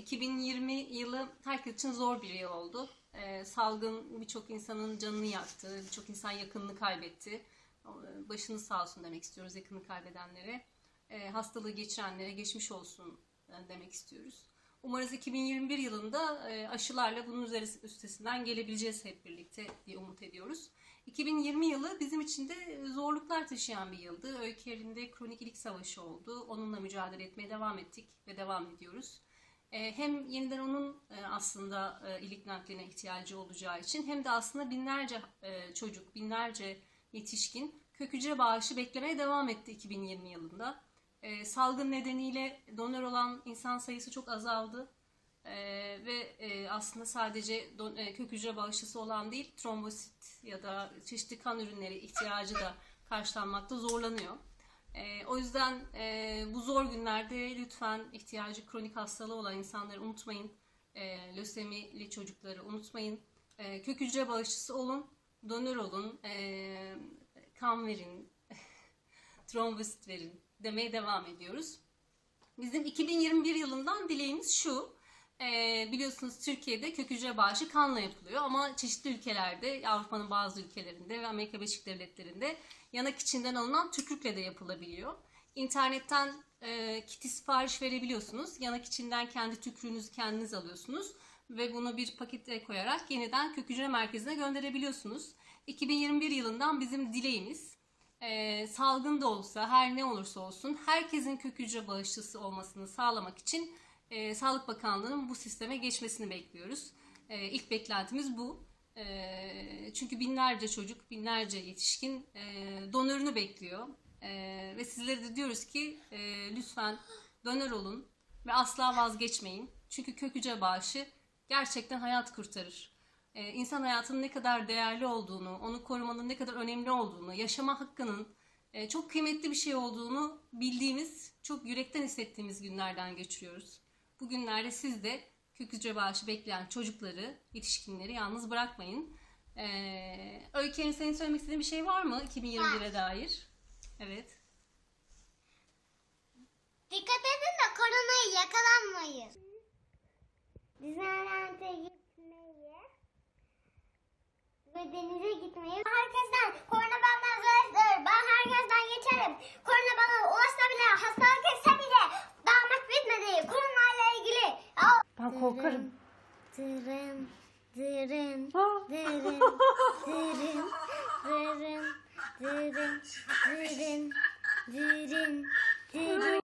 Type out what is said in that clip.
2020 yılı herkes için zor bir yıl oldu. Ee, salgın birçok insanın canını yaktı, birçok insan yakınını kaybetti. Ee, Başını sağ olsun demek istiyoruz yakını kaybedenlere. Ee, hastalığı geçirenlere geçmiş olsun e, demek istiyoruz. Umarız 2021 yılında e, aşılarla bunun üstesinden gelebileceğiz hep birlikte diye umut ediyoruz. 2020 yılı bizim için de zorluklar taşıyan bir yıldı. Öykü yerinde kronik ilik savaşı oldu. Onunla mücadele etmeye devam ettik ve devam ediyoruz. E, Hem yeniden onun e, aslında e, ilik nakline ihtiyacı olacağı için hem de aslında binlerce e, çocuk, binlerce yetişkin kök bağışı beklemeye devam etti 2020 yılında. Salgın nedeniyle donör olan insan sayısı çok azaldı. Ee, ve aslında sadece kök hücre bağışçısı olan değil, trombosit ya da çeşitli kan ürünleri ihtiyacı da karşılanmakta zorlanıyor. O yüzden e, bu zor günlerde lütfen ihtiyacı kronik hastalığı olan insanları unutmayın. E, lösemili çocukları unutmayın. E, kök hücre bağışçısı olun, donör olun, e, kan verin, trombosit verin demeye devam ediyoruz. Bizim 2021 yılından dileğimiz şu. Ee, biliyorsunuz Türkiye'de kök hücre bağışı kanla yapılıyor ama çeşitli ülkelerde, Avrupa'nın bazı ülkelerinde ve Amerika Birleşik Devletleri'nde yanak içinden alınan tükürükle de yapılabiliyor. İnternetten e, kiti sipariş verebiliyorsunuz. Yanak içinden kendi tükürüğünüzü kendiniz alıyorsunuz ve bunu bir pakete koyarak yeniden kök hücre merkezine gönderebiliyorsunuz. 2021 yılından bizim dileğimiz e, salgın da olsa her ne olursa olsun herkesin kök hücre bağışçısı olmasını sağlamak için e, Sağlık Bakanlığı'nın bu sisteme geçmesini bekliyoruz. E, ilk beklentimiz bu. E, çünkü binlerce çocuk, binlerce yetişkin e, donörünü bekliyor. E, ve sizlere de diyoruz ki e, lütfen donör olun ve asla vazgeçmeyin. Çünkü kök hücre bağışı gerçekten hayat kurtarır. E, insan hayatının ne kadar değerli olduğunu, onu korumanın ne kadar önemli olduğunu, yaşama hakkının e, çok kıymetli bir şey olduğunu bildiğimiz, çok yürekten hissettiğimiz günlerden geçiriyoruz. Bu günlerde siz de kök hücre bağışı bekleyen çocukları, yetişkinleri yalnız bırakmayın. Ee, Öykü'nün senin söylemek istediğin bir şey var mı 2021'e dair? Evet. Dikkat edin de koronaya yakalanmayın. Disneyland'e gitmeyi ve denize gitmeyi. Herkesten korona Ben korkarım. Dırın, dırın, dırın, dırın, dırın, dırın,